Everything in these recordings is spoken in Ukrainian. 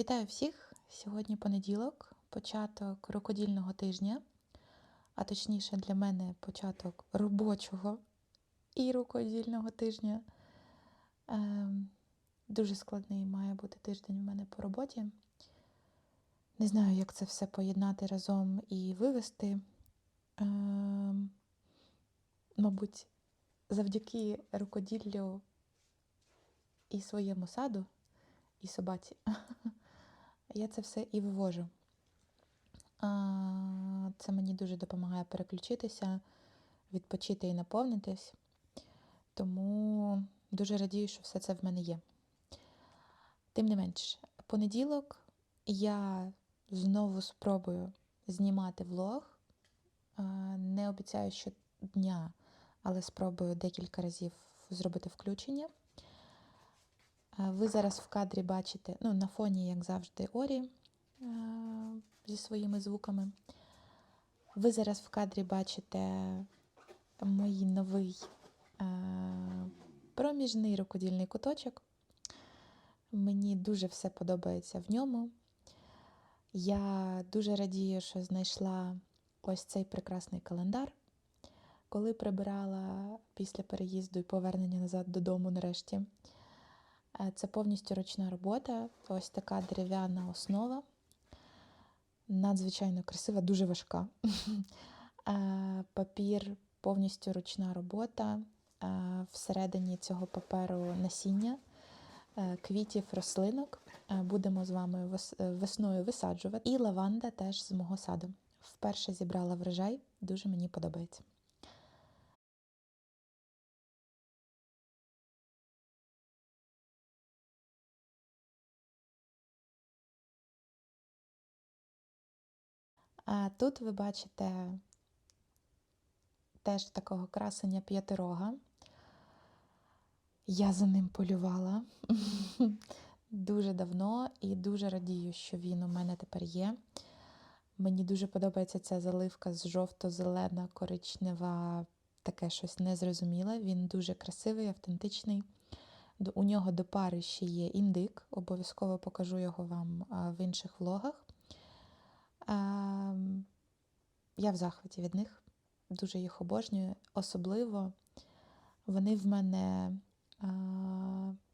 Вітаю всіх! Сьогодні понеділок, початок рукодільного тижня, а точніше для мене початок робочого і рукодільного тижня. Ем, дуже складний має бути тиждень у мене по роботі. Не знаю, як це все поєднати разом і вивести. Ем, мабуть, завдяки рукоділлю і своєму саду, і собаці. Я це все і вивожу. Це мені дуже допомагає переключитися, відпочити і наповнитись. Тому дуже радію, що все це в мене є. Тим не менш, понеділок я знову спробую знімати влог. Не обіцяю щодня, але спробую декілька разів зробити включення. Е, Ви зараз в кадрі бачите, ну, на фоні, як завжди, Орі е, зі своїми звуками. Ви зараз в кадрі бачите мій новий е, проміжний рукодільний куточок. Мені дуже все подобається в ньому. Я дуже радію, що знайшла ось цей прекрасний календар. Коли прибирала після переїзду і повернення назад додому нарешті. Е, Це повністю ручна робота, ось така дерев'яна основа. Надзвичайно красива, дуже важка. Е, Папір повністю ручна робота. Е, Всередині цього паперу насіння, квітів, рослинок. Будемо з вами весною висаджувати. І лаванда теж з мого саду. Вперше зібрала врожай, дуже мені подобається. Тут ви бачите теж такого красення п'ятирога. Я за ним полювала дуже давно і дуже радію, що він у мене тепер є. Мені дуже подобається ця заливка з жовто-зелена, коричнева, таке щось незрозуміле. Він дуже красивий, автентичний. У нього до пари ще є індик, обов'язково покажу його вам в інших влогах. Ем, Я в захваті від них, дуже їх обожнюю. Особливо вони в мене е,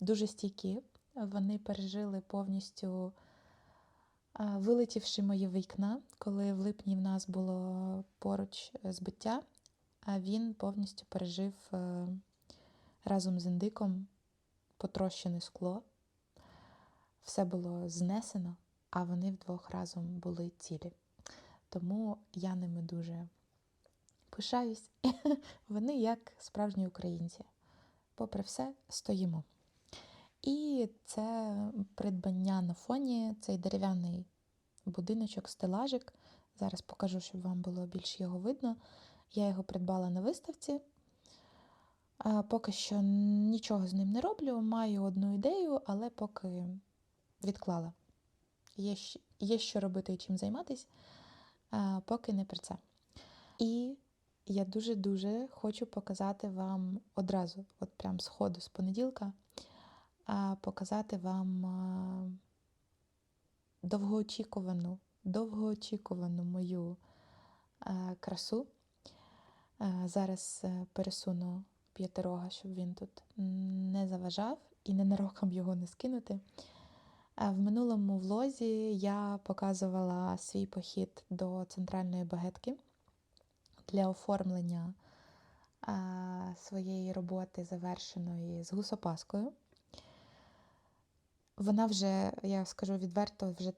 дуже стійкі. Вони пережили повністю, е, вилетівши мої вікна, коли в липні в нас було поруч збиття, а він повністю пережив е, разом з індиком потрощене скло. Все було знесено, а вони вдвох разом були цілі. Тому я ними дуже пишаюсь. Вони як справжні українці. Попри все, стоїмо. І це придбання на фоні, цей дерев'яний будиночок, стелажик. Зараз покажу, щоб вам було більш його видно. Я його придбала на виставці. Поки що нічого з ним не роблю, маю одну ідею, але поки відклала. Є, є що робити і чим займатися, а поки не про це. І я дуже-дуже хочу показати вам одразу, от прям з ходу з понеділка, а, показати вам а, довгоочікувану, довгоочікувану мою красу. Зараз е, пересуну п'ятирога, щоб він тут не заважав і ненароком його не скинути. В минулому влозі я показувала свій похід до центральної багетки для оформлення своєї роботи, завершеної з гусопаскою. Вона вже, я скажу відверто, вже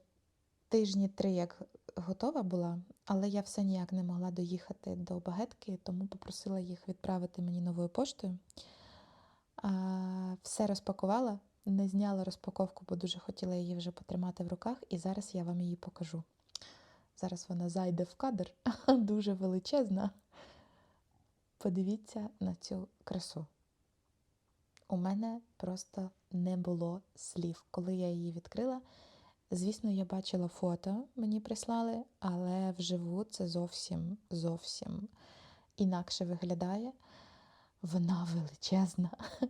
тижні три як готова була, але я все ніяк не могла доїхати до багетки, тому попросила їх відправити мені новою поштою. Все розпакувала, не зняла розпаковку, бо дуже хотіла її вже потримати в руках, і зараз я вам її покажу. Зараз вона зайде в кадр, дуже величезна. Подивіться на цю красу. У мене просто не було слів. Коли я її відкрила, звісно, я бачила фото, мені прислали, але вживу це зовсім зовсім інакше виглядає. Вона величезна,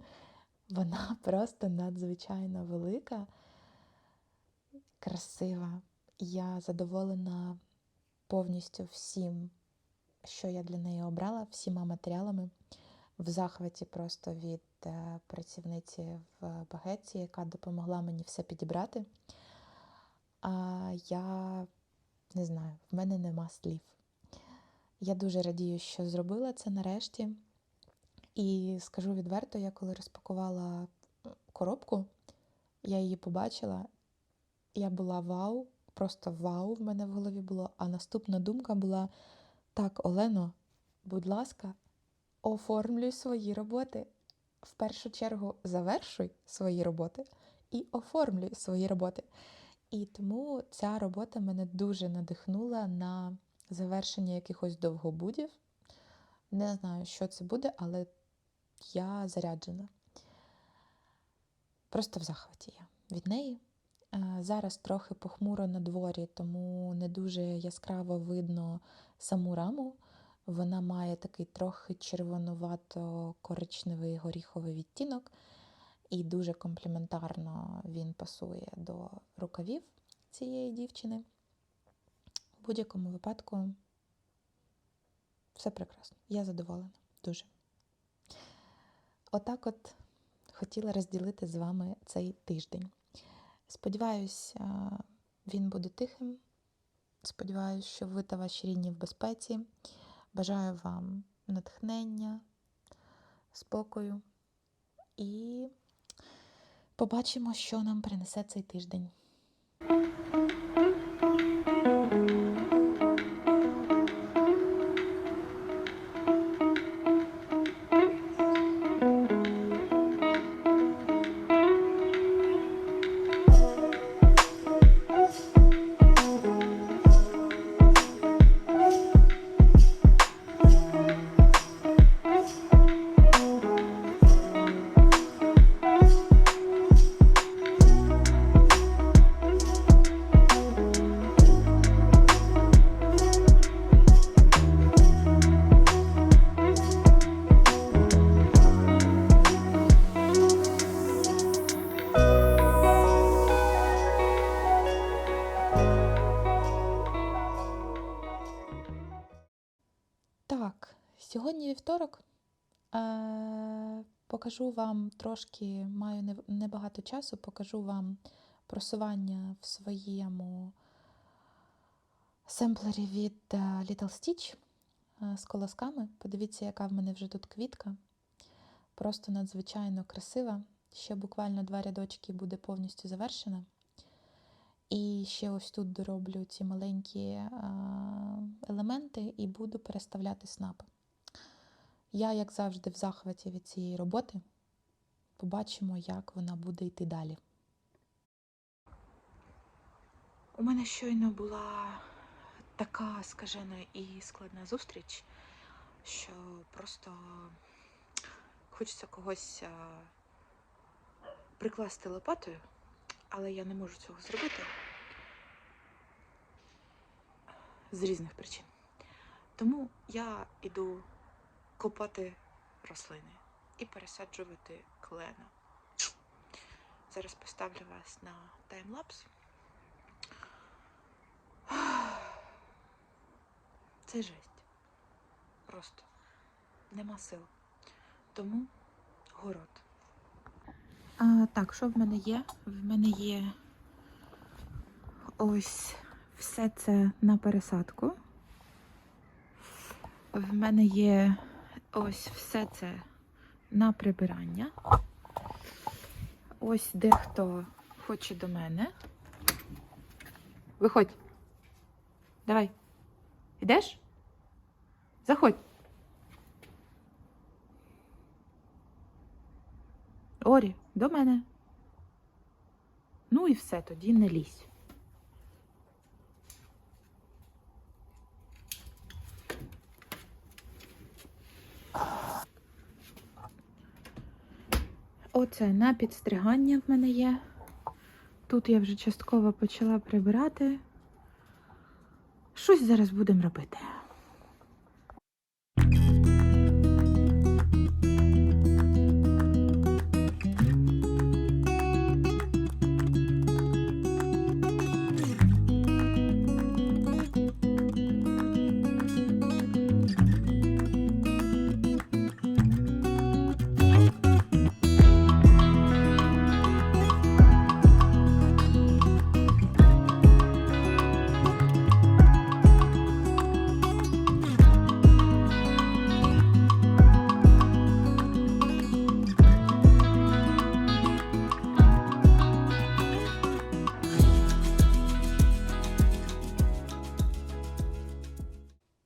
вона просто надзвичайно велика, красива. Я задоволена повністю всім, що я для неї обрала, всіма матеріалами. В захваті просто від е, працівниці в багеті, яка допомогла мені все підібрати. А я не знаю, в мене нема слів. Я дуже радію, що зробила це нарешті. І скажу відверто, я коли розпакувала коробку, я її побачила, я була вау, просто вау в мене в голові було. А наступна думка була: так, Олено, будь ласка, оформлюй свої роботи. В першу чергу завершуй свої роботи і оформлюй свої роботи. І тому ця робота мене дуже надихнула на завершення якихось довгобудів. Не знаю, що це буде, але я заряджена. Просто в захваті я від неї. Е, Зараз трохи похмуро на дворі, тому не дуже яскраво видно саму раму. Вона має такий трохи червонувато-коричневий горіховий відтінок, і дуже комплементарно він пасує до рукавів цієї дівчини. У будь-якому випадку все прекрасно. Я задоволена. Дуже. Отак от хотіла розділити з вами цей тиждень. Сподіваюсь, він буде тихим. Сподіваюсь, що ви та ваші рідні в безпеці. Бажаю вам натхнення, спокою і побачимо, що нам принесе цей тиждень. Покажу вам трошки, маю небагато часу, покажу вам просування в своєму семплері від е, Little Stitch е, з колосками. Подивіться, яка в мене вже тут квітка. Просто надзвичайно красива. Ще буквально два рядочки буде повністю завершена. І ще ось тут дороблю ці маленькі е, елементи і буду переставляти снапи. Я, як завжди, в захваті від цієї роботи. Побачимо, як вона буде йти далі. У мене щойно була така скажена і складна зустріч, що просто хочеться когось е, прикласти лопатою, але я не можу цього зробити з різних причин. Тому я іду копати рослини і пересаджувати клена. Зараз поставлю вас на таймлапс. Це жесть. Просто нема сил. Тому город. А, так, що в мене є? В мене є ось все це на пересадку. В мене є Ось все це на прибирання. Ось дехто хоче до мене. Виходь. Давай. Йдеш? Заходь. Орі, до мене. Ну і все, тоді не лізь. Оце на підстригання в мене є. Тут я вже частково почала прибирати. Щось зараз будемо робити.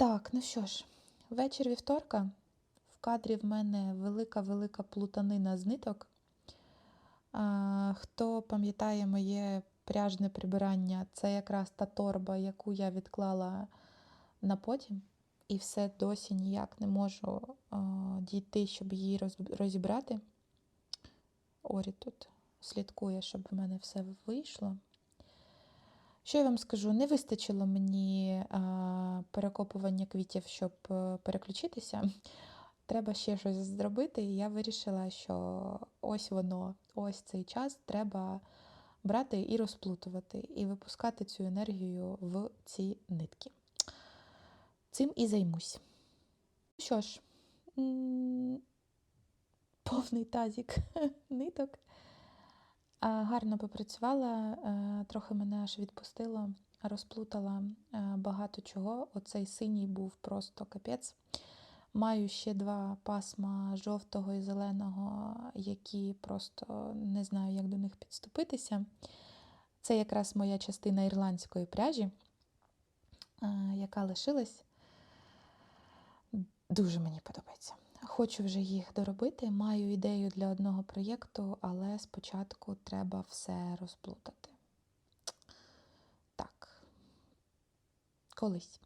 Так, ну що ж, вечір вівторка. В кадрі в мене велика-велика плутанина з ниток. А, хто пам'ятає моє пряжне прибирання, це якраз та торба, яку я відклала на потім. І все досі ніяк не можу а, дійти, щоб її розібрати. Орі тут слідкує, щоб в мене все вийшло. Що я вам скажу? Не вистачило мені перекопування квітів, щоб е, переключитися. Треба ще щось зробити, і я вирішила, що ось воно, ось цей час треба брати і розплутувати, і випускати цю енергію в ці нитки. Цим і займусь. Що ж, повний тазік ниток. Гарно попрацювала, е, трохи мене аж відпустило, розплутала е, багато чого. Оцей синій був просто капець. Маю ще два пасма жовтого і зеленого, які просто не знаю, як до них підступитися. Це якраз моя частина ірландської пряжі, е, яка лишилась. Дуже мені подобається. Хочу вже їх доробити. Маю ідею для одного проєкту, але спочатку треба все розплутати. Так, колись.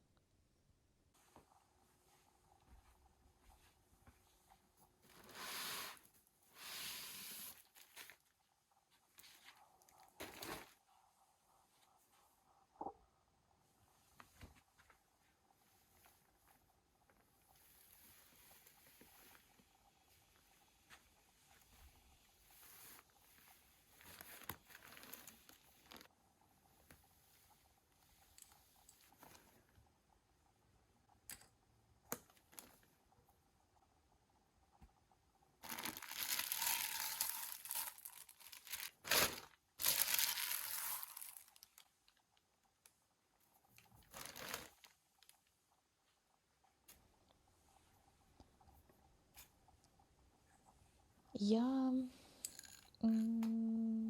Я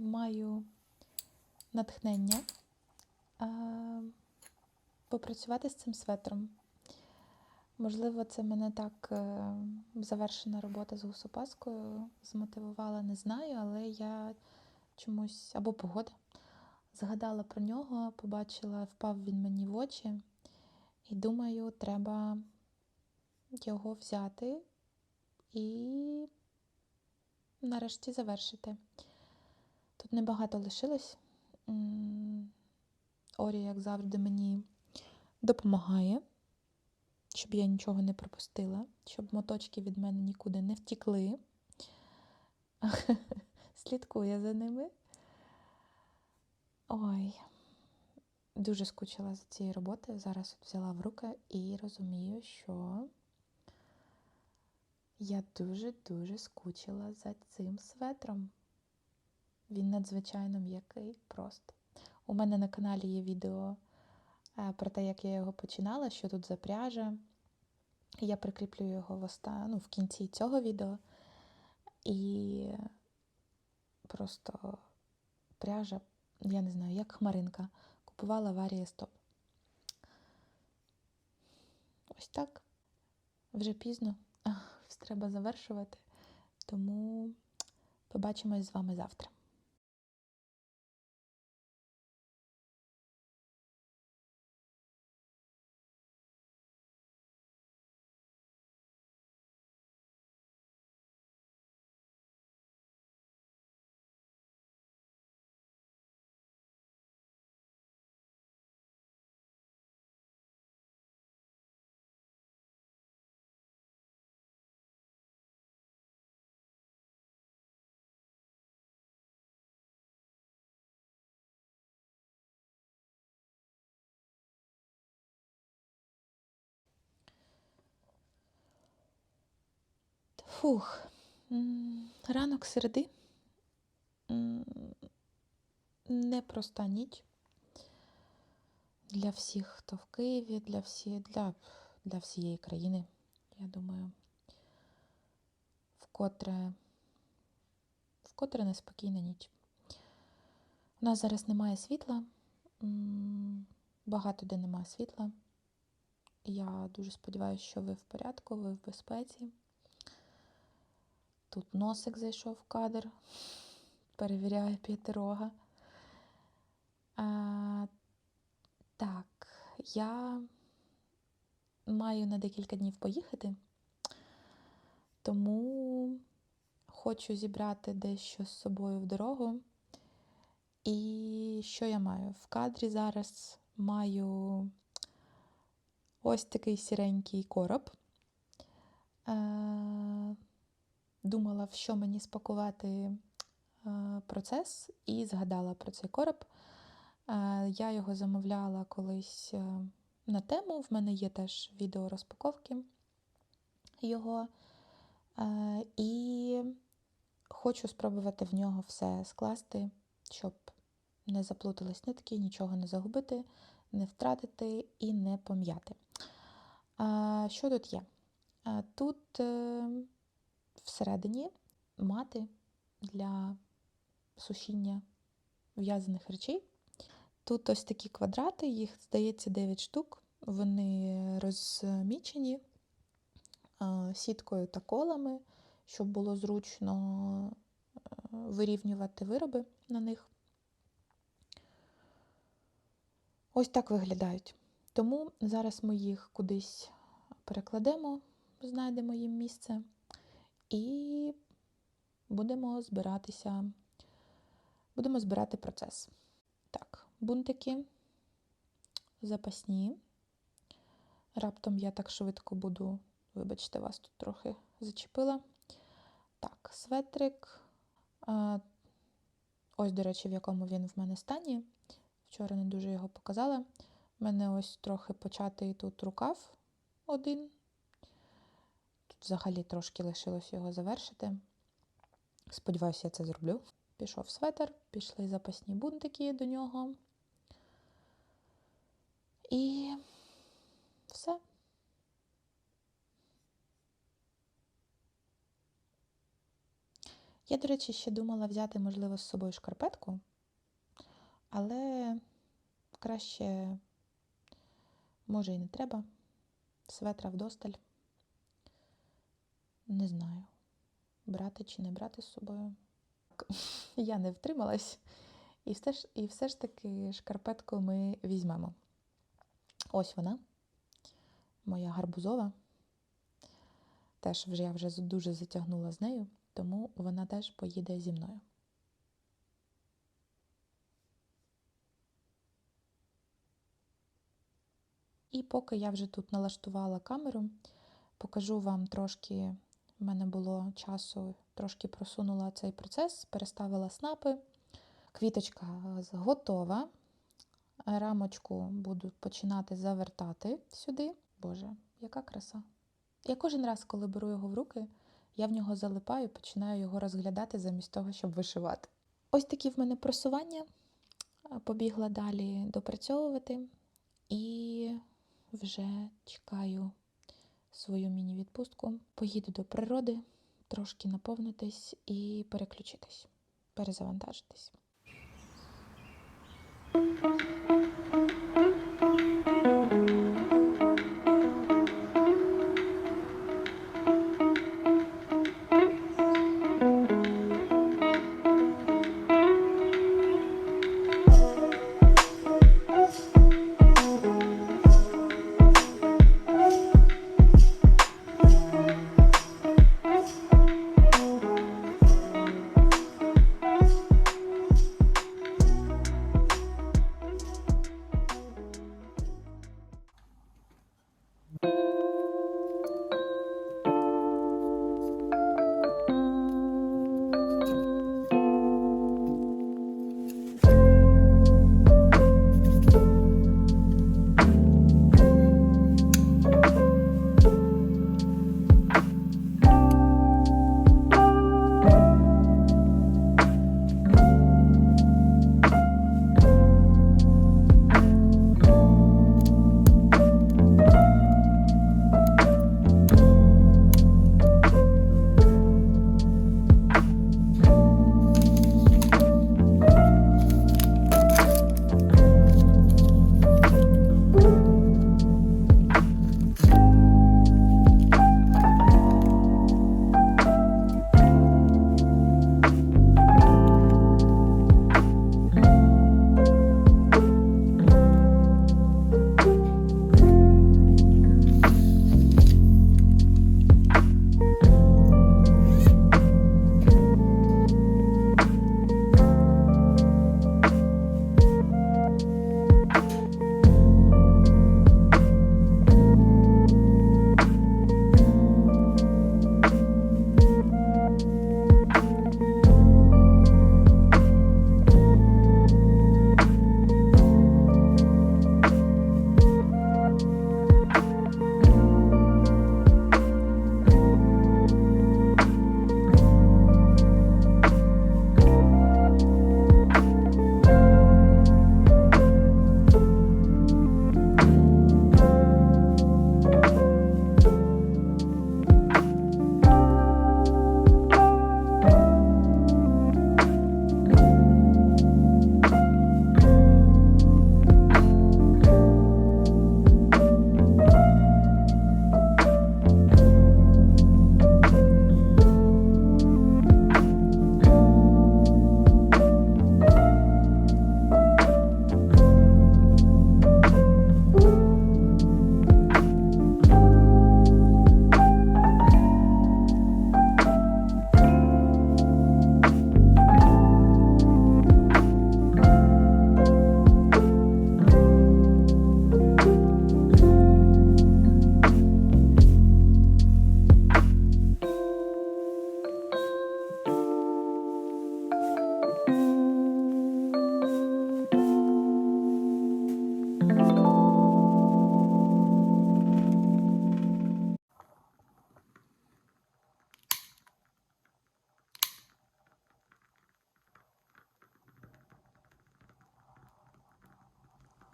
маю натхнення попрацювати з цим светром. Можливо, це мене так е, завершена робота з гусопаскою змотивувала, не знаю, але я чомусь або погода згадала про нього, побачила, впав він мені в очі, і думаю, треба його взяти і нарешті завершити. Тут небагато лишилось. Орі, як завжди, мені допомагає, щоб я нічого не пропустила, щоб моточки від мене нікуди не втікли. Слідкує за ними. Ой, дуже скучила за цією роботою. Зараз взяла в руки і розумію, що я дуже-дуже скучила за цим светром. Він надзвичайно м'який просто. У мене на каналі є відео е, про те, як я його починала, що тут за пряжа, Я прикріплю його в, оста... ну, в кінці цього відео. І просто пряжа, я не знаю, як хмаринка. Купувала в Арії Стоп. Ось так. Вже пізно. Треба завершувати. Тому побачимось з вами завтра. Фух, ранок середи. Непроста ніч для всіх, хто в Києві, для всі, для, для всієї країни, я думаю. Вкотре, вкотре неспокійна ніч. У нас зараз немає світла, багато де немає світла. Я дуже сподіваюся, що ви в порядку, ви в безпеці. Тут носик зайшов в кадр, перевіряє п'ятирога. А, Так, я маю на декілька днів поїхати, тому хочу зібрати дещо з собою в дорогу. І що я маю? В кадрі зараз маю ось такий сіренький короб. Думала, в що мені спакувати процес, і згадала про цей короб. Я його замовляла колись на тему. В мене є теж відео розпаковки його. І хочу спробувати в нього все скласти, щоб не заплутались нитки, нічого не загубити, не втратити і не пом'яти. Що тут є? Тут е, всередині мати для сушіння в'язаних речей. Тут ось такі квадрати, їх, здається, 9 штук. Вони розмічені сіткою та колами, щоб було зручно е, вирівнювати вироби на них. Ось так виглядають. Тому зараз ми їх кудись перекладемо, знайдемо їм місце, і будемо збиратися, будемо збирати процес. Так, бунтики запасні. Раптом я так швидко буду, вибачте, вас тут трохи зачепила. Так, светрик. Ось, до речі, в якому він в мене стані. Вчора не дуже його показала. У мене ось трохи початий тут рукав один. Тут взагалі трошки лишилось його завершити. Сподіваюся, я це зроблю. Пішов светер, пішли запасні бунтики до нього. І все. Я, до речі, ще думала взяти, можливо, з собою шкарпетку, але краще, може, і не треба. Светра вдосталь. Не знаю, брати чи не брати з собою. Я не втрималась, і все ж, і все ж таки шкарпетку ми візьмемо. Ось вона, моя гарбузова. Теж вже я вже дуже затягнула з нею, тому вона теж поїде зі мною. І поки я вже тут налаштувала камеру, покажу вам трошки, в мене було часу, трошки просунула цей процес, переставила снапи. Квіточка готова. Рамочку буду починати завертати сюди. Боже, яка краса! Я кожен раз, коли беру його в руки, я в нього залипаю, починаю його розглядати замість того, щоб вишивати. Ось такі в мене просування. Побігла далі допрацьовувати і вже чекаю свою міні-відпустку. Поїду до природи, трошки наповнитись і переключитись, перезавантажитись.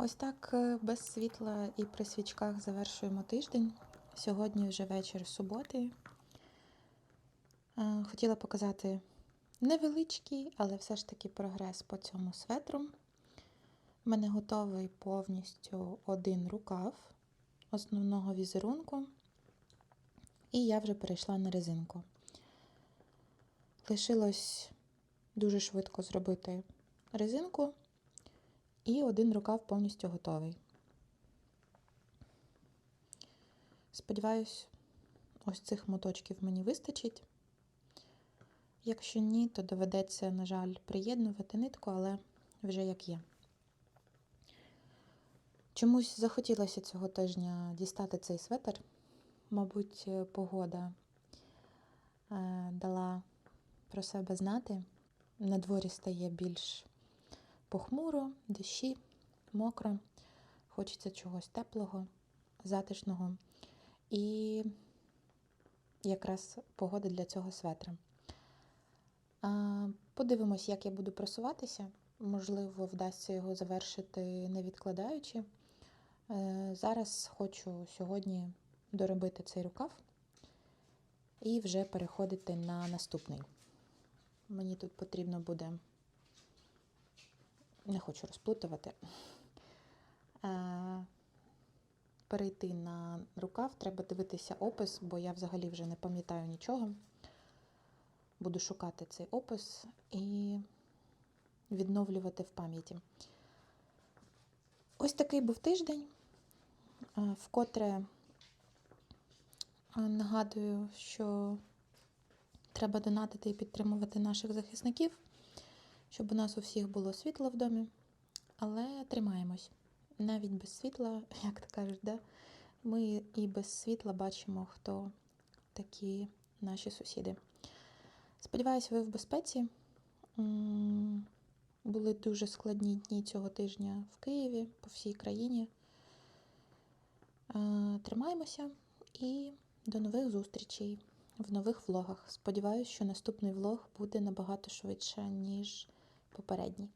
Ось так е, без світла і при свічках завершуємо тиждень. Сьогодні вже вечір суботи. Е, Хотіла показати невеличкий, але все ж таки прогрес по цьому светру. У мене готовий повністю один рукав основного візерунку, і я вже перейшла на резинку. Лишилось дуже швидко зробити резинку. І один рукав повністю готовий. Сподіваюсь, ось цих моточків мені вистачить. Якщо ні, то доведеться, на жаль, приєднувати нитку, але вже як є. Чомусь захотілося цього тижня дістати цей светр. Мабуть, погода е, дала про себе знати. На дворі стає більш похмуро, дощі, мокро, хочеться чогось теплого, затишного. І якраз погода для цього светра. Подивимось, як я буду просуватися. Можливо, вдасться його завершити не відкладаючи. Е, Зараз хочу сьогодні доробити цей рукав і вже переходити на наступний. Мені тут потрібно буде, не хочу розплутувати, е, перейти на рукав, треба дивитися опис, бо я взагалі вже не пам'ятаю нічого. Буду шукати цей опис і відновлювати в пам'яті. Ось такий був тиждень, е, вкотре е, нагадую, що треба донатити і підтримувати наших захисників, щоб у нас у всіх було світло в домі. Але тримаємось. Навіть без світла, як ти кажеш, да? ми і без світла бачимо, хто такі наші сусіди. Сподіваюсь, ви в безпеці. Були дуже складні дні цього тижня в Києві, по всій країні. Тримаємося і до нових зустрічей в нових влогах. Сподіваюсь, що наступний влог буде набагато швидше, ніж попередній.